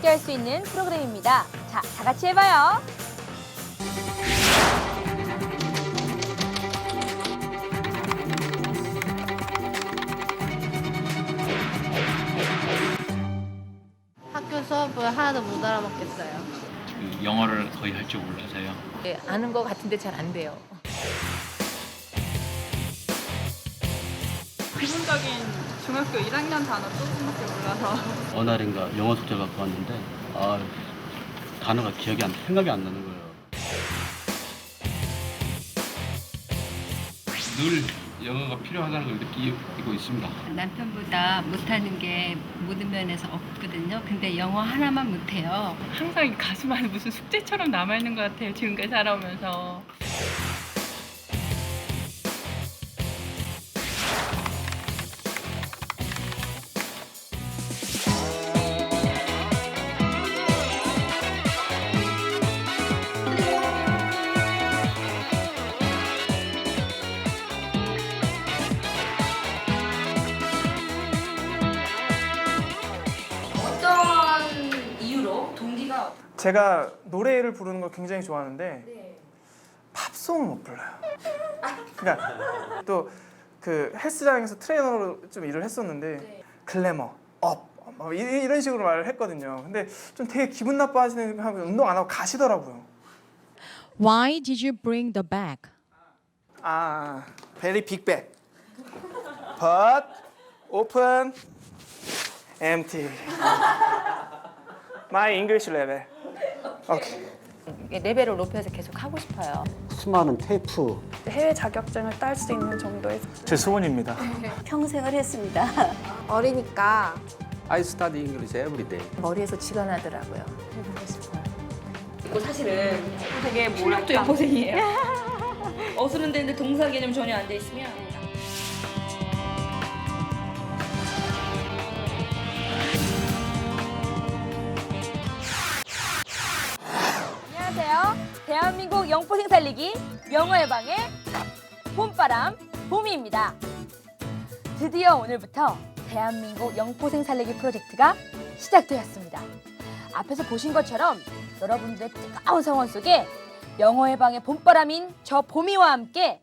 연령의 시청자들이 함께 할 수 있는 프로그램입니다. 자, 다 같이 해봐요. 학교 수업을 하나도 못 알아먹겠어요. 그 영어를 거의 할 줄 몰라서요. 네, 아는 것 같은데 잘 안 돼요. 기본적인 중학교 1학년 단어 조금밖에 몰라서 어날인가 영어 숙제를 갖고 왔는데 아 단어가 기억이 안 생각이 안 나는 거예요. 늘 영어가 필요하다는 걸 느끼고 있습니다. 남편보다 못하는 게 모든 면에서 없거든요. 근데 영어 하나만 못해요. 항상 이 가슴 안에 무슨 숙제처럼 남아있는 것 같아요. 지금까지 살아오면서. 제가 노래를 부르는 걸 굉장히 좋아하는데 팝송을 못 불러요. 그러니까 또 그 헬스장에서 트레이너로 좀 일을 했었는데 글래머, 업, 뭐 이- 이런 식으로 말을 했거든요. 근데 좀 되게 기분 나빠하시는 하고 운동 안 하고 가시더라고요. Why did you bring the bag? 아, very big bag. But open, empty. My English level. 오케이. 레벨을 높여서 계속 하고 싶어요. 수많은 테이프 해외 자격증을 딸 수 있는 정도의 제 소원입니다. 평생을 했습니다. 어리니까 I study English every day. 머리에서 쥐가 나더라고요. 해보고 싶어요. 사실은 되게 뭐랄까 영포생이에요. 어수는 되는데 동사 개념 전혀 안 돼 있으면 영포생 살리기 영어의 방의 봄바람 봄이입니다. 드디어 오늘부터 대한민국 영포생 살리기 프로젝트가 시작되었습니다. 앞에서 보신 것처럼 여러분들의 뜨거운 성원 속에 영어의 방의 봄바람인 저 봄이와 함께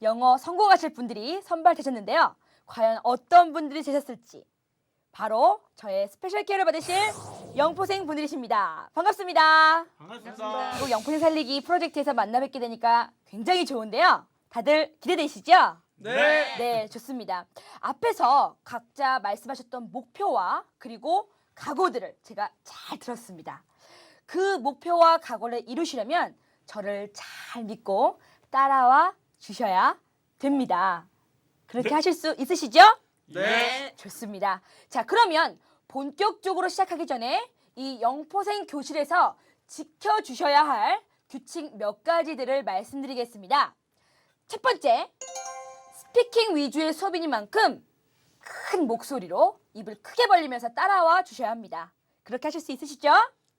영어 성공하실 분들이 선발되셨는데요. 과연 어떤 분들이 되셨을지 바로 저의 스페셜 케어를 받으실 영포생 분들이십니다. 반갑습니다. 반갑습니다. 그리고 영포생 살리기 프로젝트에서 만나 뵙게 되니까 굉장히 좋은데요. 다들 기대되시죠? 네. 네, 좋습니다. 앞에서 각자 말씀하셨던 목표와 그리고 각오들을 제가 잘 들었습니다. 그 목표와 각오를 이루시려면 저를 잘 믿고 따라와 주셔야 됩니다. 그렇게 하실 수 있으시죠? 네. 좋습니다. 자, 그러면 본격적으로 시작하기 전에 이 영포생 교실에서 지켜주셔야 할 규칙 몇 가지들을 말씀드리겠습니다. 첫 번째, 스피킹 위주의 수업이니만큼 큰 목소리로 입을 크게 벌리면서 따라와 주셔야 합니다. 그렇게 하실 수 있으시죠?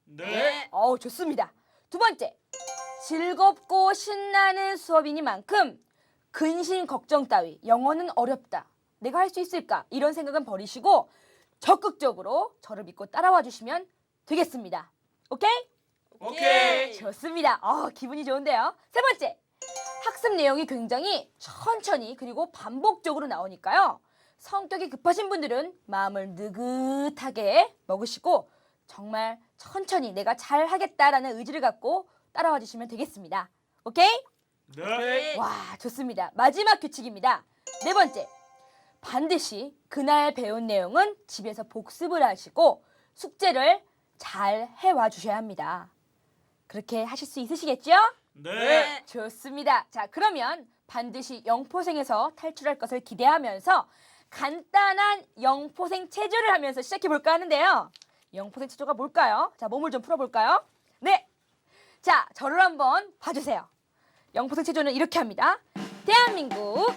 네. 어우, 좋습니다. 두 번째, 즐겁고 신나는 수업이니만큼 근심 걱정 따위, 영어는 어렵다. 내가 할 수 있을까? 이런 생각은 버리시고 적극적으로 저를 믿고 따라와 주시면 되겠습니다. 오케이? 오케이. 좋습니다. 어, 기분이 좋은데요. 세 번째, 학습 내용이 굉장히 천천히 그리고 반복적으로 나오니까요. 성격이 급하신 분들은 마음을 느긋하게 먹으시고 정말 천천히 내가 잘 하겠다라는 의지를 갖고 따라와 주시면 되겠습니다. 오케이? 네. 와, 좋습니다. 마지막 규칙입니다. 네 번째. 반드시 그날 배운 내용은 집에서 복습을 하시고 숙제를 잘 해와 주셔야 합니다. 그렇게 하실 수 있으시겠죠? 네. 좋습니다. 자, 그러면 반드시 영포생에서 탈출할 것을 기대하면서 간단한 영포생 체조를 하면서 시작해 볼까 하는데요. 영포생 체조가 뭘까요? 자, 몸을 좀 풀어 볼까요? 네. 자, 저를 한번 봐 주세요. 영포생 체조는 이렇게 합니다. 대한민국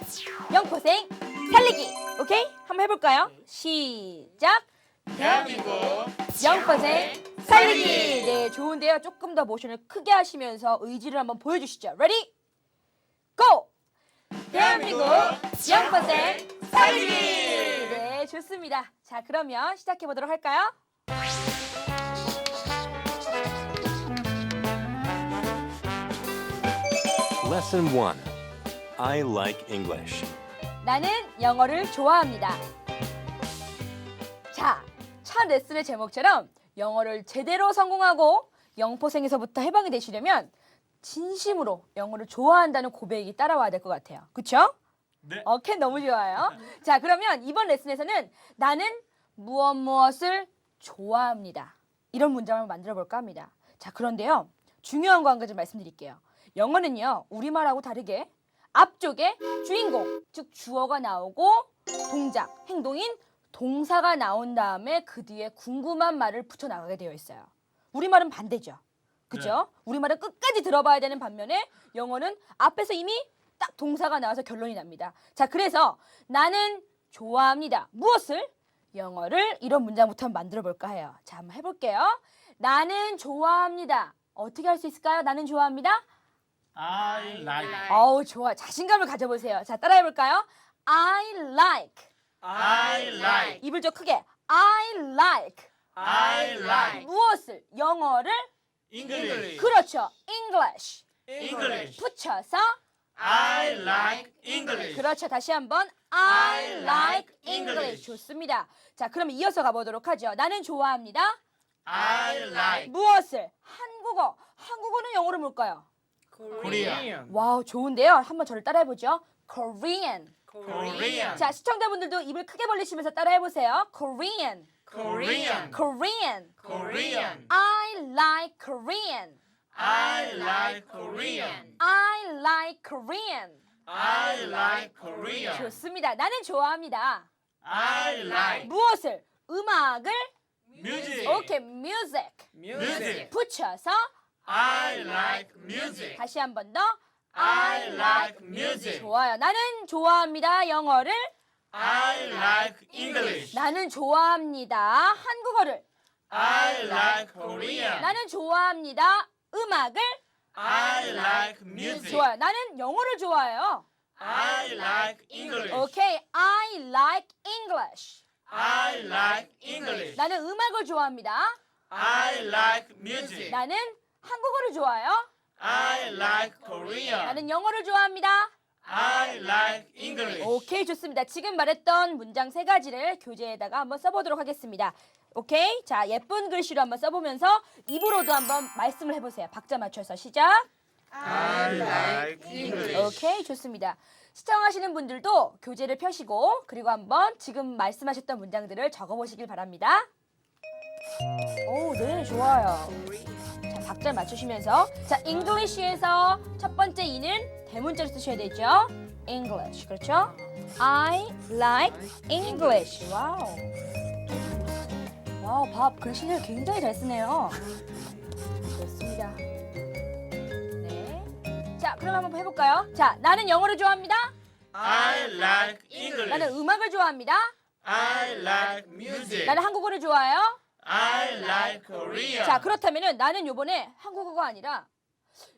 영포생 살리기. 오케이? 한번 해볼까요? 시작. 대한민국 영퍼센 살리기. 네, 좋은데요. 조금 더 모션을 크게 하시면서 의지를 한번 보여주시죠. 레디, 고! 대한민국 영퍼센 살리기. 네, 좋습니다. 자, 그러면 시작해 보도록 할까요? 레슨 1 I like English. 나는 영어를 좋아합니다. 자, 첫 레슨의 제목처럼 영어를 제대로 성공하고 영포생에서부터 해방이 되시려면 진심으로 영어를 좋아한다는 고백이 따라와야 될 것 같아요. 그쵸? 네. 오케이, 너무 좋아요. 자, 그러면 이번 레슨에서는 나는 무엇 무엇을 좋아합니다. 이런 문장을 만들어 볼까 합니다. 자, 그런데요. 중요한 거 한 가지 말씀드릴게요. 영어는요, 우리말하고 다르게 앞쪽에 주인공, 즉 주어가 나오고 동작, 행동인 동사가 나온 다음에 그 뒤에 궁금한 말을 붙여 나가게 되어 있어요. 우리말은 반대죠. 그죠? 우리말은 끝까지 들어봐야 되는 반면에 영어는 앞에서 이미 딱 동사가 나와서 결론이 납니다. 자, 그래서 나는 좋아합니다. 무엇을? 영어를 이런 문장부터 만들어 볼까 해요. 자, 한번 해볼게요. 나는 좋아합니다. 어떻게 할 수 있을까요? 나는 좋아합니다. I like. 어우 좋아 자신감을 가져보세요. 자 따라해 볼까요? I like. I like. 입을 좀 크게. I like. I like. 무엇을? 영어를? English. 그렇죠. English. English. 붙여서 I like English. 그렇죠. 다시 한번 I like English. 좋습니다. 자 그럼 이어서 가보도록 하죠. 나는 좋아합니다. I like. 무엇을? 한국어. 한국어는 영어로 뭘까요 Korean. 와우 좋은데요 한번 저를 따라해보죠 Korean Korean. 자 시청자분들도 입을 크게 벌리시면서 따라해보세요 Korean Korean. Korean Korean. I like Korean I like Korean. I like Korean I like Korean. 좋습니다 나는 좋아합니다 I like 무엇을 음악을 music. 오케이 music Music. 붙여서 I like music. 다시 한 번 더 I like music. 좋아요 나는 좋아합니다 영어를 I like English. 나는 좋아합니다 한국어를 I like Korean. 나는 좋아합니다 음악을 I like music. 좋아요 나는 영어를 좋아해요 I like English. 오케이 I like English I like English. 나는 음악을 좋아합니다 I like music. 나는 한국어를 좋아해요? I like Korean. 나는 영어를 좋아합니다. I like English. 오케이 좋습니다. 지금 말했던 문장 세 가지를 교재에다가 한번 써보도록 하겠습니다. 오케이? 자 예쁜 글씨로 한번 써보면서 입으로도 한번 말씀을 해보세요. 박자 맞춰서 시작. I like English. 오케이 좋습니다. 시청하시는 분들도 교재를 펴시고 그리고 한번 지금 말씀하셨던 문장들을 적어보시길 바랍니다 오 네 좋아요 자 박자 맞추시면서 자 English에서 첫 번째 이는 대문자로 쓰셔야 되죠 English 그렇죠 I like English 와우 와우 밥 글씨를 굉장히 잘 쓰네요 좋습니다 네. 자, 그럼 한번 해볼까요? 자, 나는 영어를 좋아합니다. I like English. 나는 음악을 좋아합니다. I like music. 나는 한국어를 좋아해요. I like Korean. 자, 그렇다면은 나는 요번에 한국어가 아니라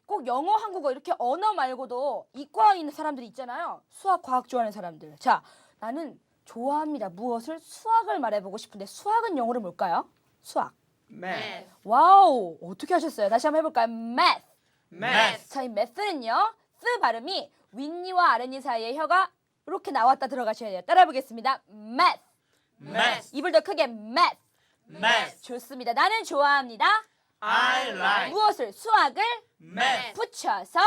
꼭 영어, 한국어 이렇게 언어 말고도 이과 있는 사람들이 있잖아요. 수학, 과학 좋아하는 사람들. 자, 나는 좋아합니다. 무엇을? 수학을 말해보고 싶은데 수학은 영어로 뭘까요? 수학. math. 와우, 어떻게 하셨어요? 다시 한번 해볼까요? math. math. 자, 이 math는요. 쓰 발음이 윗니와 아랫니 사이에 혀가 이렇게 나왔다 들어가셔야 돼요. 따라해보겠습니다. math. math. 입을 더 크게 math. Math. 좋습니다. 나는 좋아합니다. I like 무엇을? 수학을 math. 붙여서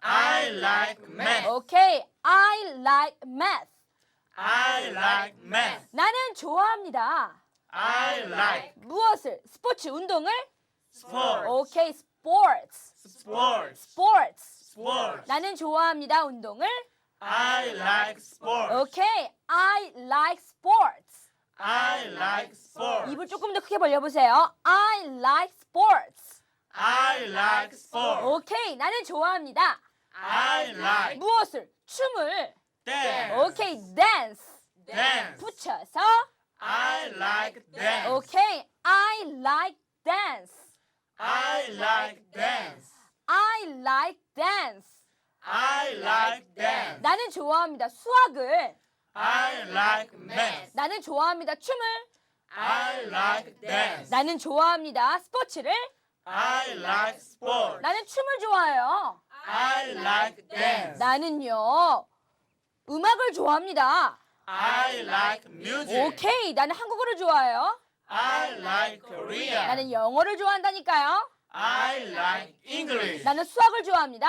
I like math. 오케이. I like math. I like math. 나는 좋아합니다. I like 무엇을? 스포츠 운동을 sport. 오케이. sports. Sports. sports. Sports. 나는 좋아합니다. 운동을 I like sports. 오케이. I like sports. I like sports. 입을 조금 더 크게 벌려 보세요. I like sports. I like sports. 오케이. 나는 좋아합니다. I like 무엇을? 춤을 dance. 오케이. dance. Dance. 붙여서 I like dance. 오케이. I like dance. I like dance. I like dance. I like dance. 나는 좋아합니다. 수학을. I like math. 나는 좋아합니다. 춤을. I like dance. 나는 좋아합니다. 스포츠를. I like sports. 나는 춤을 좋아해요. I like dance. 나는요 음악을 좋아합니다. I like music. 오케이 나는 한국어를 좋아해요. I like Korea. 나는 영어를 좋아한다니까요. I like English. 나는 수학을 좋아합니다.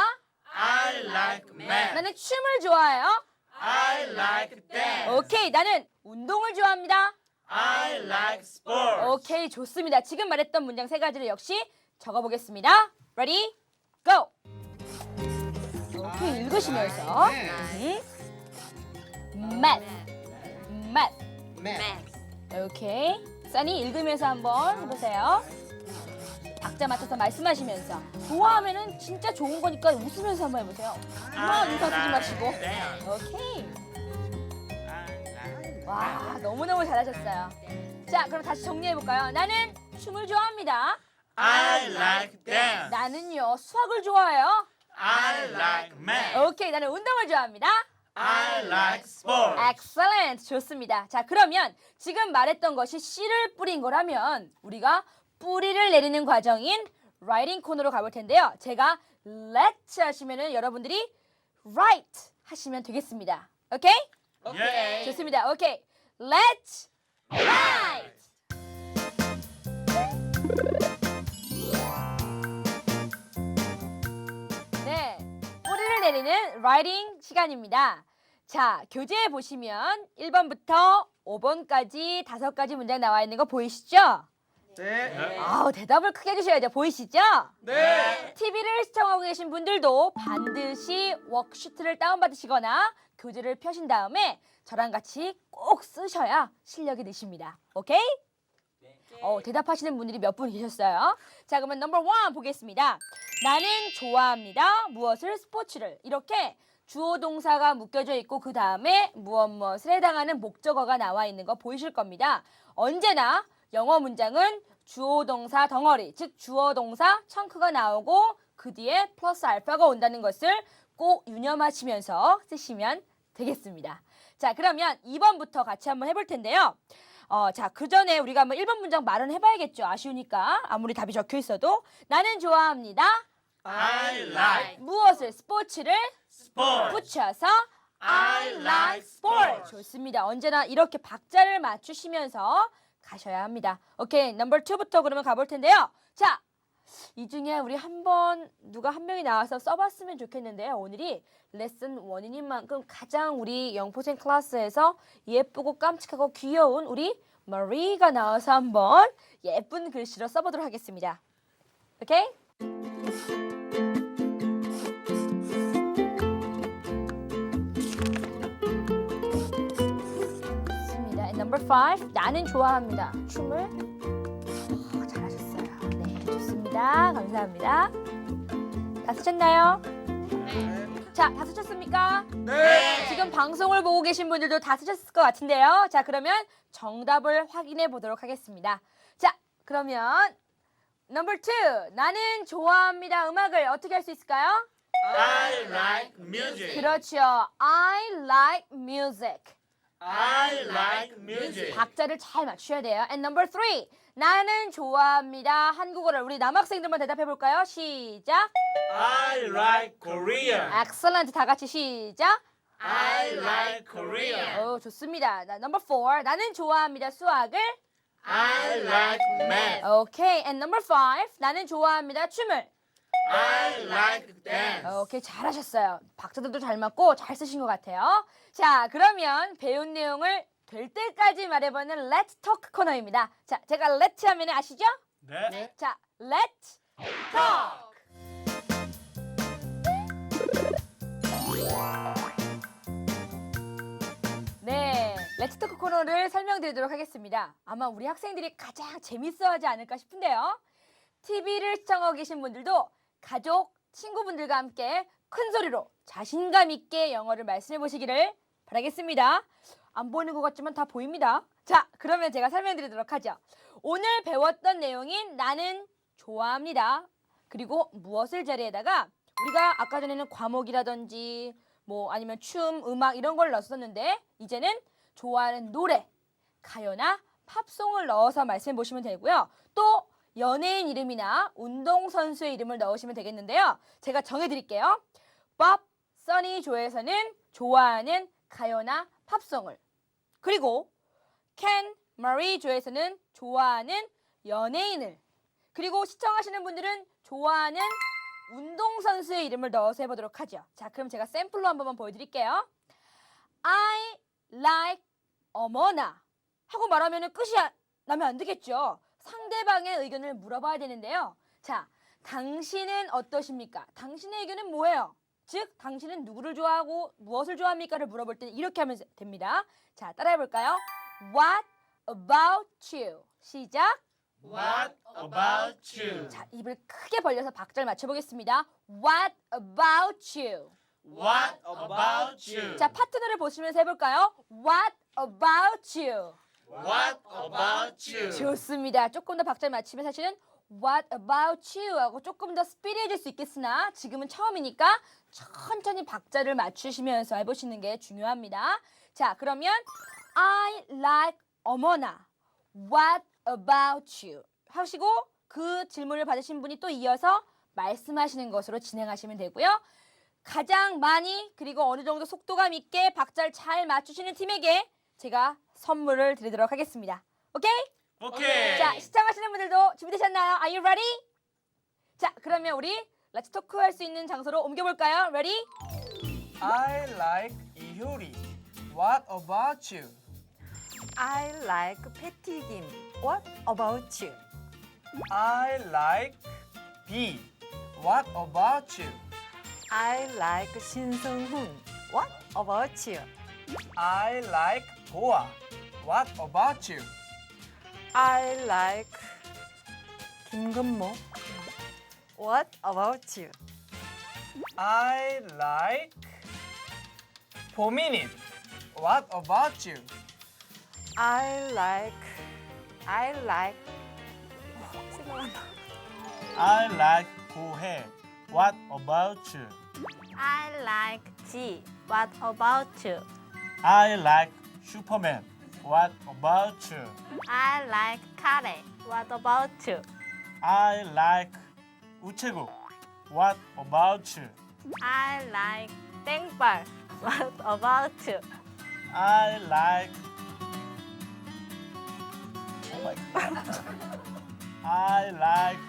I like math. 나는 춤을 좋아해요. I like dance. 오케이 나는 운동을 좋아합니다. I like sports. 오케이 좋습니다. 지금 말했던 문장 세 가지를 역시 적어보겠습니다. Ready? Go. 오케이 읽으시면서 음. Math. Math. 오케이. 써니 읽으면서 한번 해보세요. 박자 맞춰서 말씀하시면서 좋아하면은 진짜 좋은 거니까 웃으면서 한번 해보세요. 막 인사 쓰지 마시고. 오케이. 와 너무너무 잘하셨어요. 자 그럼 다시 정리해볼까요? 나는 춤을 좋아합니다. I like dance. 나는요 수학을 좋아해요. I like math. 오케이 나는 운동을 좋아합니다. I like sports. Excellent 좋습니다. 자 그러면 지금 말했던 것이 씨를 뿌린 거라면 우리가 뿌리를 내리는 과정인 writing 코너로 가볼 텐데요. 제가 let 하시면은 여러분들이 write 하시면 되겠습니다. 오케이? 오케이. 좋습니다. 오케이. Let's write. 네. 뿌리를 내리는 writing 시간입니다. 자, 교재에 보시면 1번부터 5번까지 다섯 가지 문장 나와 있는 거 보이시죠? 네. 아우, 대답을 크게 해주셔야죠. 보이시죠? 네. TV를 시청하고 계신 분들도 반드시 워크시트를 다운받으시거나 교재를 펴신 다음에 저랑 같이 꼭 쓰셔야 실력이 느십니다. 오케이? 어, 대답하시는 분들이 몇 분 계셨어요. 자, 그러면 넘버 원 보겠습니다. 나는 좋아합니다. 무엇을? 스포츠를. 이렇게 주어 동사가 묶여져 있고 그 다음에 무엇 무엇을 해당하는 목적어가 나와 있는 거 보이실 겁니다. 언제나 영어 문장은 주어 동사 덩어리, 즉 주어 동사 청크가 나오고 그 뒤에 플러스 알파가 온다는 것을 꼭 유념하시면서 쓰시면 되겠습니다. 자, 그러면 2번부터 같이 한번 해볼 텐데요. 어, 자, 그 전에 우리가 한번 1번 문장 말은 해봐야겠죠. 아쉬우니까. 아무리 답이 적혀 있어도. 나는 좋아합니다. I like 무엇을? 스포츠를 sports. 붙여서 I like sports. 좋습니다. 언제나 이렇게 박자를 맞추시면서 가셔야 합니다. 오케이, 넘버 2부터 그러면 가볼 텐데요. 자, 이 중에 우리 한 번 누가 한 명이 나와서 써봤으면 좋겠는데요. 오늘이 레슨 원인인 만큼 가장 우리 영포생 클래스에서 예쁘고 깜찍하고 귀여운 우리 마리가 나와서 한번 예쁜 글씨로 써보도록 하겠습니다. 오케이? Number five, 나는 좋아합니다. 춤을 어, 잘하셨어요. 네, 좋습니다. 감사합니다. 다 쓰셨나요? 자, 다 쓰셨습니까? 네. 지금 방송을 보고 계신 분들도 다 쓰셨을 것 같은데요. 자, 그러면 정답을 확인해 보도록 하겠습니다. 자, 그러면 number two, 나는 좋아합니다. 음악을 어떻게 할 수 있을까요? I like music. 그렇죠. I like music. I like music. 박자를 잘 맞추셔야 돼요. And number three. 나는 좋아합니다. 한국어를 우리 남학생들만 대답해 볼까요? 시작. I like Korea. Excellent. 다 같이 시작. I like Korea. 오, 좋습니다. 나 number four. 나는 좋아합니다. 수학을. I like math. 오케이. And number five. 나는 좋아합니다. 춤을. I like dance. 오케이. 잘하셨어요. 박자들도 잘 맞고 잘 쓰신 것 같아요. 자, 그러면 배운 내용을 될 때까지 말해보는 Let's Talk 코너입니다. 자, 제가 Let 하면 아시죠? 네. 자, Let's Talk. 네, 렛츠토크 코너를 설명드리도록 하겠습니다. 아마 우리 학생들이 가장 재밌어하지 않을까 싶은데요. TV를 시청하고 계신 분들도 가족, 친구분들과 함께 큰 소리로 자신감 있게 영어를 말씀해 보시기를 바라겠습니다. 안 보이는 것 같지만 다 보입니다. 자, 그러면 제가 설명드리도록 하죠. 오늘 배웠던 내용인 나는 좋아합니다. 그리고 무엇을 자리에다가 우리가 아까 전에는 과목이라든지 뭐 아니면 춤, 음악 이런 걸 넣었었는데 이제는 좋아하는 노래, 가요나 팝송을 넣어서 말씀해 보시면 되고요. 또 연예인 이름이나 운동선수의 이름을 넣으시면 되겠는데요. 제가 정해드릴게요. 밥, 써니 조에서는 좋아하는 가요나 팝송을 그리고 켄, 마리 조에서는 좋아하는 연예인을 그리고 시청하시는 분들은 좋아하는 운동선수의 이름을 넣어서 해보도록 하죠. 자, 그럼 제가 샘플로 한 번만 보여드릴게요. I like 어머나 하고 말하면 끝이 아- 나면 안 되겠죠. 상대방의 의견을 물어봐야 되는데요. 자, 당신은 어떠십니까? 당신의 의견은 뭐예요? 즉, 당신은 누구를 좋아하고 무엇을 좋아합니까를 물어볼 때는 이렇게 하면 됩니다. 자, 따라해 볼까요? What about you? 시작. What about you? 자, 입을 크게 벌려서 박자를 맞춰 보겠습니다. What about you? What about you? 자, 파트너를 보시면서 해 볼까요? What about you? What about you? 좋습니다. 조금 더 박자를 맞추면 사실은 What about you? 하고 조금 더 스피디해질 수 있겠으나 지금은 처음이니까 천천히 박자를 맞추시면서 해보시는 게 중요합니다. 자, 그러면 I like 어머나. What about you? 하시고 그 질문을 받으신 분이 또 이어서 말씀하시는 것으로 진행하시면 되고요. 가장 많이 그리고 어느 정도 속도감 있게 박자를 잘 맞추시는 팀에게 제가 선물을 드리도록 하겠습니다. 오케이? 오케이. 자, 시청하시는 분들도 준비되셨나요? Are you ready? 자, 그러면 우리 렛츠 토크 할 수 있는 장소로 옮겨볼까요? Ready? I like 이효리. What about you? I like 패티 김. What about you? I like B. What about you? I like 신승훈. What about you? I like 보아. What about you? I like 김건모. What about you? I like 보민이. What about you? I like I like 어, 생각난다. I like 고해. What about you? I like G. What about you? I like 슈퍼맨. What about you? I like 카레. What about you? I like 우체국. What about you? I like 땡벌. What about you? I like Oh my God. I like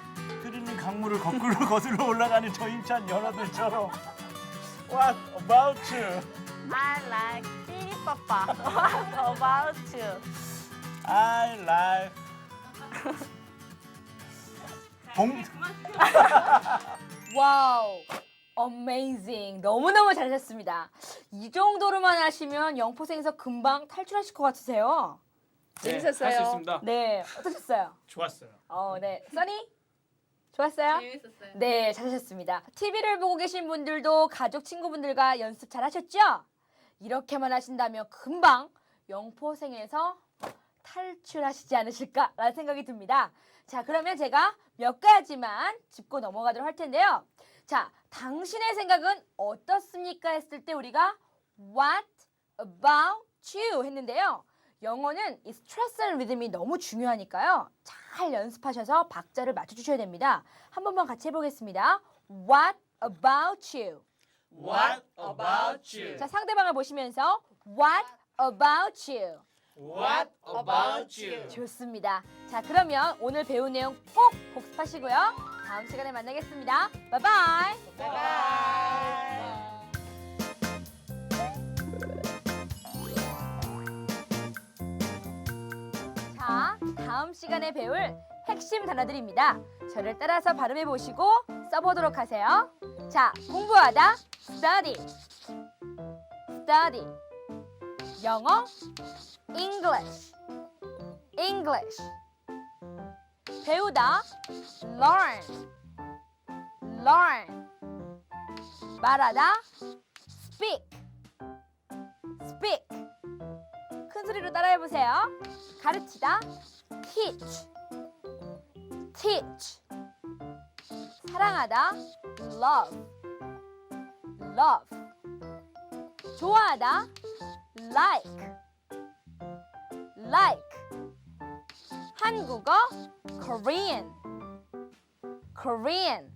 흐르는 강물을 거꾸로 거슬러 올라가는 저 힘찬 연어들처럼 What about you? I like 삐리빠빠. What about you? I like 봉 와우. Amazing. 너무너무 잘하셨습니다. 이 정도로만 하시면 영포생에서 금방 탈출하실 것 같으세요? 재밌었어요. 할수 있습니다. 네. 어떠셨어요? 좋았어요. 어, 네. 써니? 좋았어요? 재밌었어요. 네, 잘하셨습니다. TV를 보고 계신 분들도 가족 친구분들과 연습 잘 하셨죠? 이렇게만 하신다면 금방 영포생에서 탈출하시지 않으실까라는 생각이 듭니다. 자, 그러면 제가 몇 가지만 짚고 넘어가도록 할 텐데요. 자, 당신의 생각은 어떻습니까? 했을 때 우리가 What about you? 했는데요. 영어는 이 스트레스 리듬이 너무 중요하니까요. 잘 연습하셔서 박자를 맞춰주셔야 됩니다. 한 번만 같이 해보겠습니다. What about you? What about you? 자, 상대방을 보시면서 What about you? What about you? 좋습니다. 자, 그러면 오늘 배운 내용 꼭 복습하시고요. 다음 시간에 만나겠습니다. 바이바이. 바이바이. 자, 다음 시간에 배울 핵심 단어들입니다. 저를 따라서 발음해 보시고 써보도록 하세요. 자, 공부하다 study, study. 영어 English, English. 배우다 learn, learn. 말하다 speak, speak. 큰 소리로 따라해 보세요. 가르치다 teach teach 사랑하다 love love 좋아하다 like like 한국어 Korean Korean.